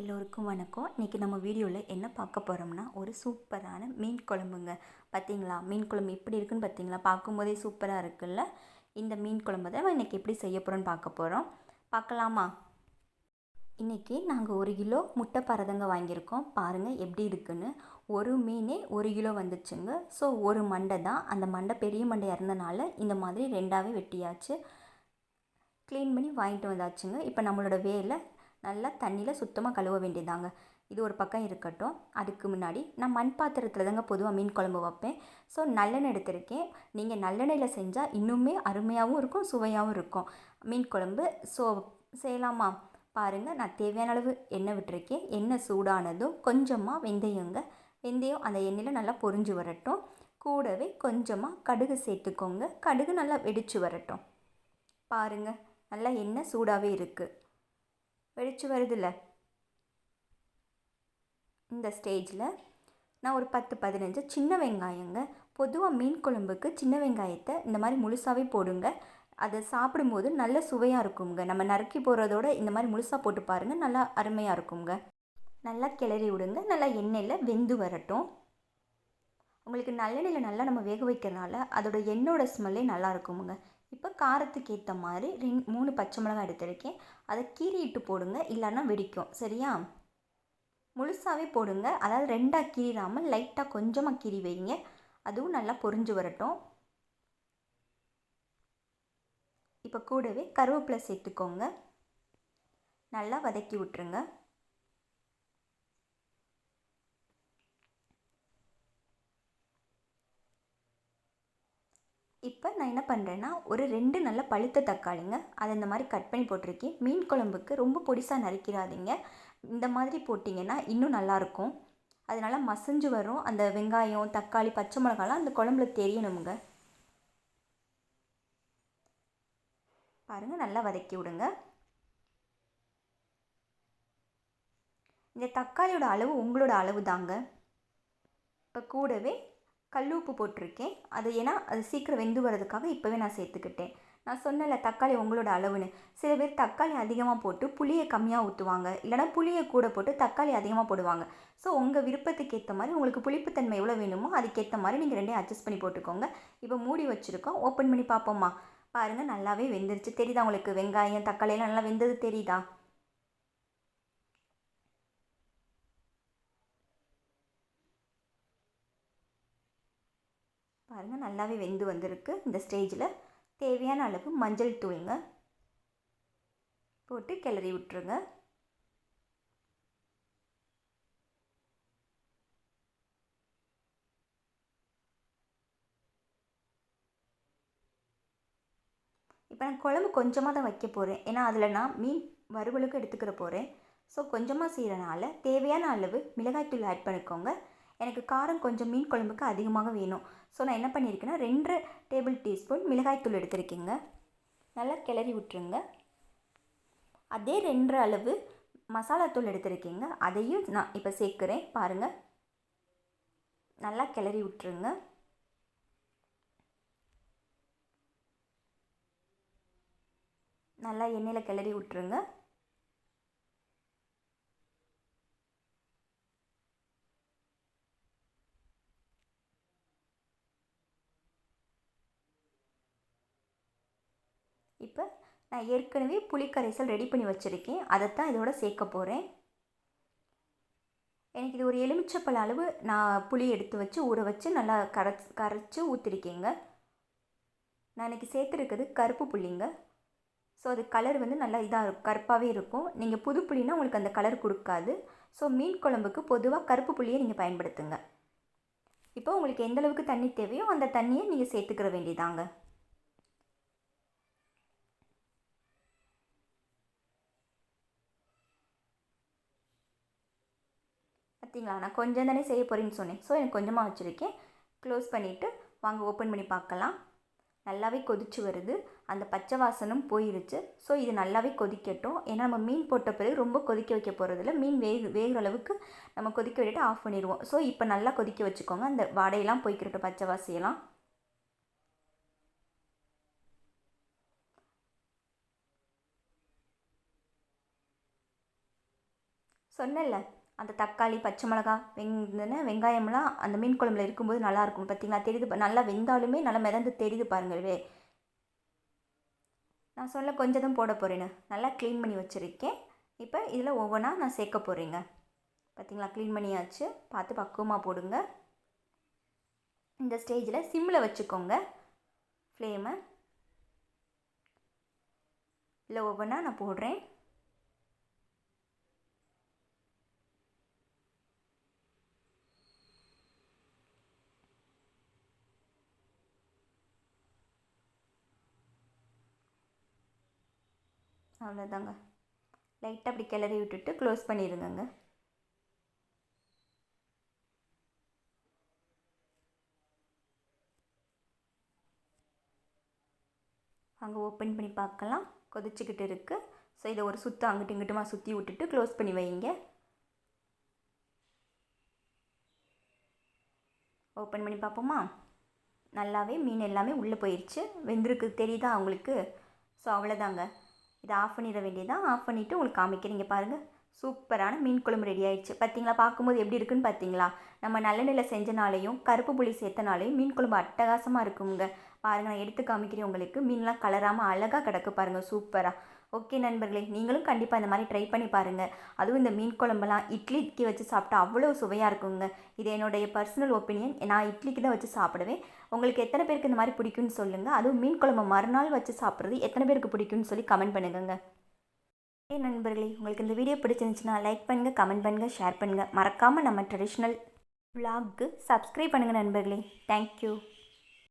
எல்லோருக்கும் வணக்கம். இன்றைக்கி நம்ம வீடியோவில் என்ன பார்க்க போகிறோம்னா ஒரு சூப்பரான மீன் குழம்புங்க. பார்த்தீங்களா மீன் குழம்பு எப்படி இருக்குன்னு பார்த்தீங்களா பார்க்கும்போதே சூப்பராக இருக்குல்ல? இந்த மீன் குழம்பு தான் இன்றைக்கி எப்படி செய்ய போகிறோன்னு பார்க்க போகிறோம் பார்க்கலாமா? இன்றைக்கி நாங்கள் ஒரு கிலோ முட்டை பரதங்க வாங்கியிருக்கோம். பாருங்கள் எப்படி இருக்குன்னு. ஒரு மீனே ஒரு கிலோ வந்துச்சுங்க. ஸோ ஒரு மண்டை தான். அந்த மண்டை பெரிய மண்டை இறந்தனால இந்த மாதிரி ரெண்டாவே வெட்டியாச்சு. க்ளீன் பண்ணி வாங்கிட்டு வந்தாச்சுங்க. இப்போ நம்மளோட வேலை நல்லா தண்ணியில் சுத்தமாக கழுவ வேண்டியதாங்க. இது ஒரு பக்கம் இருக்கட்டும். அதுக்கு முன்னாடி நான் மண் பாத்திரத்தில் தாங்க பொதுவாக மீன் குழம்பு வைப்பேன். ஸோ நல்லெண்ணெய் எடுத்திருக்கேன். நீங்கள் நல்லெண்ணெயில் செஞ்சால் இன்னுமே அருமையாகவும் இருக்கும் சுவையாகவும் இருக்கும். மீன் குழம்பு ஸோ செய்யலாமா? பாருங்கள் நான் தேவையான அளவு எண்ணெய் விட்டுருக்கேன். எண்ணெய் சூடானதும் கொஞ்சமாக வெந்தயங்க. வெந்தயம் அந்த எண்ணெயில் நல்லா பொரிஞ்சு வரட்டும். கூடவே கொஞ்சமாக கடுகு சேர்த்துக்கோங்க. கடுகு நல்லா வெடித்து வரட்டும். பாருங்கள் நல்லா எண்ணெய் சூடாகவே இருக்குது வெடிச்சு வருதுல்ல. இந்த ஸ்டேஜில் நான் ஒரு பத்து பதினஞ்சு சின்ன வெங்காயங்க. பொதுவாக மீன் குழம்புக்கு சின்ன வெங்காயத்தை இந்த மாதிரி முழுசாகவே போடுங்க. அதை சாப்பிடும்போது நல்ல சுவையாக இருக்குங்க. நம்ம நறுக்கி போடுறதோட இந்த மாதிரி முழுசாக போட்டு பாருங்கள் நல்லா அருமையாக இருக்குங்க. நல்லா கிளறி விடுங்க. நல்லா எண்ணெயில் வெந்து வரட்டும். உங்களுக்கு நல்லெண்ணெயில் நல்லா நம்ம வேக வைக்கிறனால அதோட எண்ணெயோட ஸ்மெல்லே நல்லா இருக்குமுங்க இப்போ காரத்துக்கு ஏற்ற மாதிரி ரெண் மூணு பச்சை மிளகாய் எடுத்திருக்கேன். அதை கீறிட்டு போடுங்க இல்லைன்னா வெடிக்கும். சரியா? முழுசாகவே போடுங்க. அதாவது ரெண்டாக கீறாமல் லைட்டாக கொஞ்சமாக கீறி வைங்க. அதுவும் நல்லா பொரிஞ்சு வரட்டும். இப்போ கூடவே கருவேப்பிலை சேர்த்துக்கோங்க. நல்லா வதக்கி விட்டுருங்க. இப்போ நான் என்ன பண்ணுறேன்னா ஒரு ரெண்டு நல்ல பழுத்த தக்காளிங்க அதை இந்த மாதிரி கட் பண்ணி போட்டிருக்கேன். மீன் குழம்புக்கு ரொம்ப பொடிசாக நறுக்கிறாதீங்க இந்த மாதிரி போட்டிங்கன்னா இன்னும் நல்லாயிருக்கும். அதனால் மசஞ்சு வரும். அந்த வெங்காயம் தக்காளி பச்சை மிளகாலாம் அந்த குழம்புல தெரியணுங்க. பாருங்கள் நல்லா வதக்கி விடுங்க. இந்த தக்காளியோட அளவு உங்களோட அளவு தாங்க. இப்போ கூடவே கல் உப்பு போட்டிருக்கேன். அது ஏன்னா அது சீக்கிரம் வெந்து வரதுக்காக இப்போவே நான் சேர்த்துக்கிட்டேன். நான் சொன்னல தக்காளி உங்களோட அளவுன்னு. சில பேர் தக்காளி அதிகமாக போட்டு புளியை கம்மியாக ஊற்றுவாங்க இல்லைனா புளியை கூட போட்டு தக்காளி அதிகமாக போடுவாங்க. ஸோ உங்கள் விருப்பத்துக்கு ஏற்ற மாதிரி உங்களுக்கு புளிப்புத்தன்மை எவ்வளோ வேணுமோ அதுக்கேற்ற மாதிரி நீங்கள் ரெண்டையும் அட்ஜஸ்ட் பண்ணி போட்டுக்கோங்க. இப்போ மூடி வச்சுருக்கோம். ஓப்பன் பண்ணி பார்ப்போம்மா. பாருங்கள் நல்லாவே வெந்துருச்சு. தெரியுதா உங்களுக்கு? வெங்காயம் தக்காளியெல்லாம் நல்லா வெந்தது தெரியுதா? பாருங்கள் நல்லாவே வெந்து வந்திருக்கு. இந்த ஸ்டேஜில் தேவையான அளவு மஞ்சள் தூளுங்க போட்டு கிளறி விட்டுருங்க. இப்போ நான் குழம்பு கொஞ்சமாக தான் வைக்க போகிறேன் ஏன்னா அதில் நான் மீன் வறுவலுக்கு எடுத்துக்கிற போகிறேன் ஸோ கொஞ்சமாக செய்கிறனால தேவையான அளவு மிளகாய்த்தூள் ஆட் பண்ணிக்கோங்க. எனக்கு காரம் கொஞ்சம் மீன் குழம்புக்கு அதிகமாக வேணும். ஸோ நான் என்ன பண்ணியிருக்கேன்னா ரெண்டு டேபிள் டீஸ்பூன் மிளகாய்த்தூள் எடுத்திருக்கேங்க. நல்லா கிளறி விட்டுருங்க. அதே ரெண்டு அளவு மசாலாத்தூள் எடுத்துருக்கீங்க. அதையும் நான் இப்போ சேர்க்குறேன். பாருங்கள் நல்லா கிளறி விட்டுருங்க. நல்லா எண்ணெயில் கிளறி விட்டுருங்க. இப்போ நான் ஏற்கனவே புளிக்கரைசல் ரெடி பண்ணி வச்சுருக்கேன். அதைத்தான் இதோட சேர்க்க போகிறேன் எனக்கு இது ஒரு எலுமிச்சப்பழ அளவு நான் புளி எடுத்து வச்சு ஊற வச்சு நல்லா கரைச்சி கரைச்சி ஊற்றிருக்கேங்க நான் இன்றைக்கி சேர்த்துருக்குது கருப்பு புளிங்க ஸோ அது கலர் வந்து நல்லா இதாக இருக்கும் கருப்பாகவே இருக்கும். நீங்கள் புது புளினா உங்களுக்கு அந்த கலர் கொடுக்காது. ஸோ மீன் குழம்புக்கு பொதுவாக கருப்பு புளியை நீங்கள் பயன்படுத்துங்க. இப்போ உங்களுக்கு எந்தளவுக்கு தண்ணி தேவையோ அந்த தண்ணியை நீங்கள் சேர்த்துக்கிற வேண்டியதாங்க. பார்த்தீங்களா நான் கொஞ்சம் தானே செய்ய போகிறேன்னு சொன்னேன். ஸோ எனக்கு கொஞ்சமாக வச்சுருக்கேன் க்ளோஸ் பண்ணிவிட்டு வாங்க ஓப்பன் பண்ணி பார்க்கலாம். நல்லாவே கொதிச்சு வருது. அந்த பச்சை வாசனும் போயிருச்சு. ஸோ இது நல்லாவே கொதிக்கட்டும். ஏன்னா நம்ம மீன் போட்ட பிறகு ரொம்ப கொதிக்க வைக்க போகிறதில்ல மீன் வேக வேகிற அளவுக்கு நம்ம கொதிக்க விட்டுட்டு ஆஃப் பண்ணிடுவோம். ஸோ இப்போ நல்லா கொதிக்க வச்சுக்கோங்க. அந்த வாடையெல்லாம் போய்க்கிறட்டும் பச்சை வாசையெல்லாம். சொன்னல சொன்னேன்ல? அந்த தக்காளி பச்சை மிளகா வெங் வெங்காயம்லாம் அந்த மீன் குழம்புல இருக்கும்போது நல்லாயிருக்கும். பார்த்தீங்களா? தெரியுது நல்லா வெந்தாலுமே நல்லா மிதந்து தெரியுது பாருங்களே நான் சொல்ல கொஞ்சம் தான் போட போகிறேன்னு நல்லா க்ளீன் பண்ணி வச்சுருக்கேன். இப்போ இதில் ஒவ்வொன்றா நான் சேர்க்க போகிறேங்க பார்த்தீங்களா? க்ளீன் பண்ணியாச்சு. பார்த்து பக்குவமாக போடுங்க. இந்த ஸ்டேஜில் சிம்மில் வச்சுக்கோங்க. ஃப்ளேமை இல்லை ஒவ்வொன்றா நான் போடுறேன். அவ்வளோதாங்க லைட்டாக அப்படி கிளறி விட்டுட்டு க்ளோஸ் பண்ணிடுங்கங்க அங்கே ஓப்பன் பண்ணி பார்க்கலாம். கொதிச்சுக்கிட்டு இருக்குது ஸோ இதை ஒரு சுத்தம் அங்கிட்டு இங்கிட்டுமா சுற்றி விட்டுட்டு க்ளோஸ் பண்ணி வைங்க. ஓப்பன் பண்ணி பார்ப்போமா? நல்லாவே மீன் எல்லாமே உள்ளே போயிடுச்சு வெந்திருக்கு. தெரியுதா உங்களுக்கு? ஸோ அவ்வளோதாங்க இதை ஆஃப் பண்ணிட வேண்டியதான் ஆஃப் பண்ணிவிட்டு உங்களுக்கு காமிக்கிறீங்க பாருங்கள் சூப்பரான மீன் குழம்பு ரெடி ஆயிடுச்சு. பார்த்தீங்களா பார்க்கும்போது எப்படி இருக்குன்னு பார்த்தீங்களா நம்ம நல்லெண்ணெயில் செஞ்சனாலையும் கருப்பு புளி சேர்த்தனாலையும் மீன் குழம்பு அட்டகாசமாக இருக்குங்க. பாருங்கள் நான் எடுத்து காமிக்கிறேன் உங்களுக்கு. மீன்லாம் கலராமல் அழகாக கிடக்கு பாருங்கள் சூப்பராக ஓகே நண்பர்களே நீங்களும் கண்டிப்பாக இந்த மாதிரி ட்ரை பண்ணி பாருங்கள் அதுவும் இந்த மீன் குழம்பெல்லாம் இட்லிக்கு வச்சு சாப்பிட்டா அவ்வளோ சுவையாக இருக்குங்க. இது என்னுடைய பர்சனல் ஒப்பீனியன் நான் இட்லிக்கு தான் வச்சு சாப்பிடுவேன். உங்களுக்கு எத்தனை பேருக்கு இந்த மாதிரி பிடிக்கும்னு சொல்லுங்கள் அதுவும் மீன் குழம்பு மறுநாள் வச்சு சாப்பிட்றது எத்தனை பேருக்கு பிடிக்கும்னு சொல்லி கமெண்ட் பண்ணுங்கங்க. ஏ நண்பர்களே உங்களுக்கு இந்த வீடியோ பிடிச்சிருந்துச்சுன்னா லைக் பண்ணுங்கள் கமெண்ட் பண்ணுங்கள் ஷேர் பண்ணுங்கள் மறக்காமல் நம்ம ட்ரெடிஷ்னல் vlog-க்கு சப்ஸ்கிரைப் பண்ணுங்கள் நண்பர்களே. தேங்க்யூ